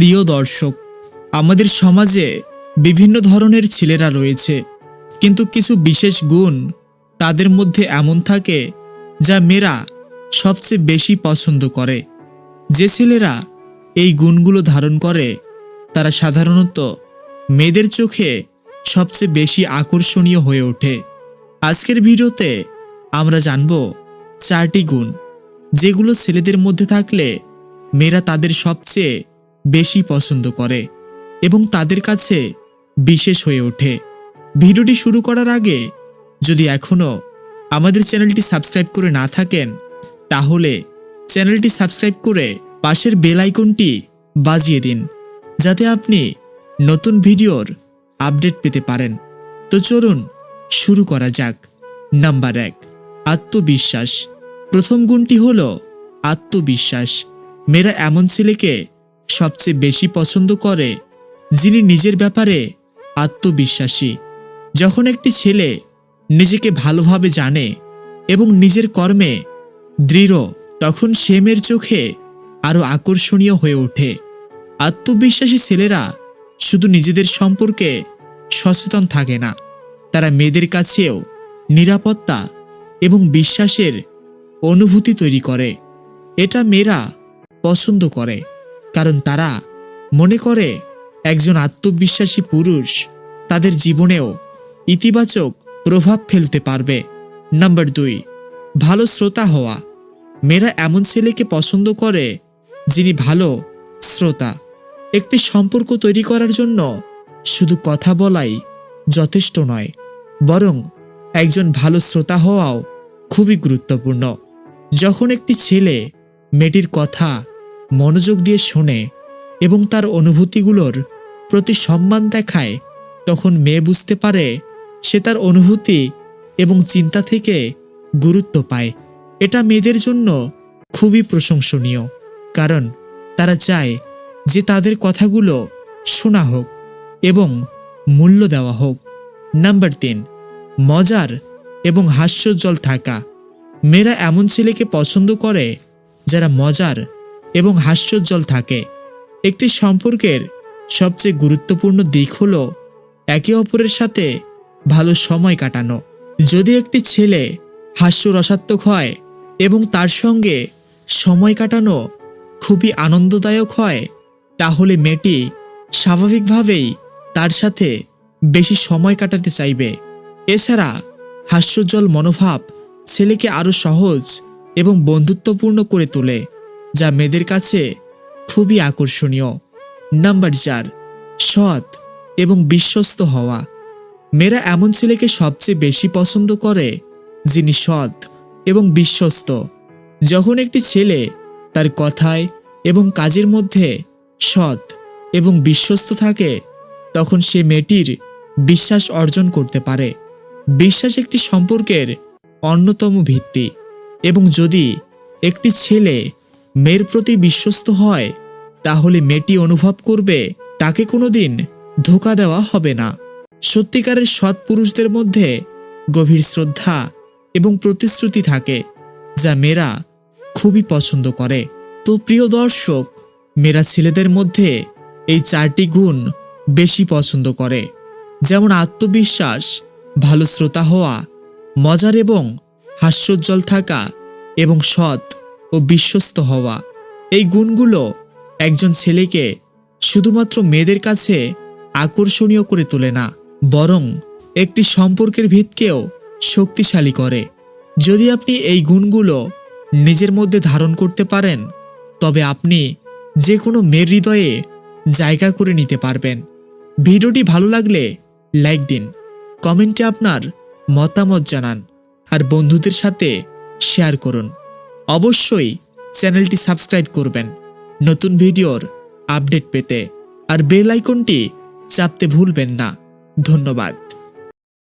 প্রিয় দর্শক, আমাদের সমাজে বিভিন্ন ধরনের ছেলেরা রয়েছে। কিন্তু কিছু বিশেষ গুণ তাদের মধ্যে এমন থাকে যা মেয়েরা সবচেয়ে বেশি পছন্দ করে। যে ছেলেরা এই গুণগুলো ধারণ করে, তারা সাধারণত মেয়েদের চোখে সবচেয়ে বেশি আকর্ষণীয় হয়ে ওঠে। আজকের ভিডিওতে আমরা জানব চারটি গুণ, যেগুলো ছেলেদের মধ্যে থাকলে মেয়েরা তাদের সবচেয়ে বেশি পছন্দ করে এবং তাদের কাছে বিশেষ হয়ে ওঠে। ভিডিওটি শুরু করার আগে যদি এখনও আমাদের চ্যানেলটি সাবস্ক্রাইব করে না থাকেন, তাহলে চ্যানেলটি সাবস্ক্রাইব করে পাশের বেল আইকনটি বাজিয়ে দিন, যাতে আপনি নতুন ভিডিওর আপডেট পেতে পারেন। তো চলুন শুরু করা যাক। নাম্বার এক, আত্মবিশ্বাস। প্রথম গুণটি হল আত্মবিশ্বাস। মেয়েরা এমন ছেলেকে সবচেয়ে বেশি পছন্দ করে, যিনি নিজের ব্যাপারে আত্মবিশ্বাসী। যখন একটি ছেলে নিজেকে ভালোভাবে জানে এবং নিজের কর্মে দৃঢ়, তখন সে মেয়ের চোখে আরও আকর্ষণীয় হয়ে ওঠে। আত্মবিশ্বাসী ছেলেরা শুধু নিজেদের সম্পর্কে সচেতন থাকে না, তারা মেয়েদের কাছেও নিরাপত্তা এবং বিশ্বাসের অনুভূতি তৈরি করে। এটা মেয়েরা পছন্দ করে। কারণ তারা মনে করে একজন আত্মবিশ্বাসী পুরুষ তাদের জীবনেও ইতিবাচক প্রভাব ফেলতে পারবে। নাম্বার দুই, ভালো শ্রোতা হওয়া। মেয়েরা এমন ছেলেকে পছন্দ করে যিনি ভালো শ্রোতা। একটি সম্পর্ক তৈরি করার জন্য শুধু কথা বলাই যথেষ্ট নয়, বরং একজন ভালো শ্রোতা হওয়াও খুবই গুরুত্বপূর্ণ। যখন একটি ছেলে মেয়েটির কথা মনোযোগ দিয়ে শোনে এবং তার অনুভূতিগুলোর প্রতি সম্মান দেখায়, তখন মেয়ে বুঝতে পারে সে তার অনুভূতি এবং চিন্তা থেকে গুরুত্ব পায়। এটা মেয়েদের জন্য খুবই প্রশংসনীয়, কারণ তারা চায় যে তাদের কথাগুলো শোনা হোক এবং মূল্য দেওয়া হোক। নাম্বার তিন, মজার এবং হাস্যজ্জ্বল থাকা। মেয়েরা এমন ছেলেকে পছন্দ করে যারা মজার এবং হাস্যোজ্জ্বল থাকে। একটি সম্পর্কের সবচেয়ে গুরুত্বপূর্ণ দিক হল একে অপরের সাথে ভালো সময় কাটানো। যদি একটি ছেলে হাস্যরসাত্মক হয় এবং তার সঙ্গে সময় কাটানো খুবই আনন্দদায়ক হয়, তাহলে মেয়েটি স্বাভাবিকভাবেই তার সাথে বেশি সময় কাটাতে চাইবে। এছাড়া হাস্যজ্জ্বল মনোভাব ছেলেকে আরও সহজ এবং বন্ধুত্বপূর্ণ করে তোলে। যা মেয়েদের কাছে খুবই আকর্ষণীয়। নাম্বার চার, সৎ এবং বিশ্বস্ত হওয়া। মেয়েরা এমন ছেলেকে সবচেয়ে বেশি পছন্দ করে যিনি সৎ এবং বিশ্বস্ত। যখন একটি ছেলে তার কথায় এবং কাজের মধ্যে সৎ এবং বিশ্বস্ত থাকে, তখন সে মেয়েটির বিশ্বাস অর্জন করতে পারে। বিশ্বাস একটি সম্পর্কের অন্যতম ভিত্তি এবং যদি একটি ছেলে মেয়ের প্রতি বিশ্বস্ত হয়, তাহলে মেয়েটি অনুভব করবে তাকে কোনোদিন ধোকা দেওয়া হবে না। সত্যিকারের সৎ পুরুষদের মধ্যে গভীর শ্রদ্ধা এবং প্রতিশ্রুতি থাকে, যা মেয়েরা খুবই পছন্দ করে। তো প্রিয় দর্শক, মেয়েরা ছেলেদের মধ্যে এই চারটি গুণ বেশি পছন্দ করে, যেমন আত্মবিশ্বাস, ভালো শ্রোতা হওয়া, মজার এবং হাস্যোজ্জ্বল থাকা এবং সৎ ও বিশ্বস্ত হওয়া। এই গুণগুলো একজন ছেলেকে শুধুমাত্র মেয়েদের কাছে আকর্ষণীয় করে তোলে না, বরং একটি সম্পর্কের ভিতকেও শক্তিশালী করে। যদি আপনি এই গুণগুলো নিজের মধ্যে ধারণ করতে পারেন, তবে আপনি যে কোনো মেয়ের হৃদয়ে জায়গা করে নিতে পারবেন। ভিডিওটি ভালো লাগলে লাইক দিন, কমেন্টে আপনার মতামত জানান, আর বন্ধুদের সাথে শেয়ার করুন। অবশ্যই চ্যানেলটি সাবস্ক্রাইব করবেন। নতুন ভিডিওর আপডেট পেতে আর বেল আইকনটি চাপতে ভুলবেন না। ধন্যবাদ।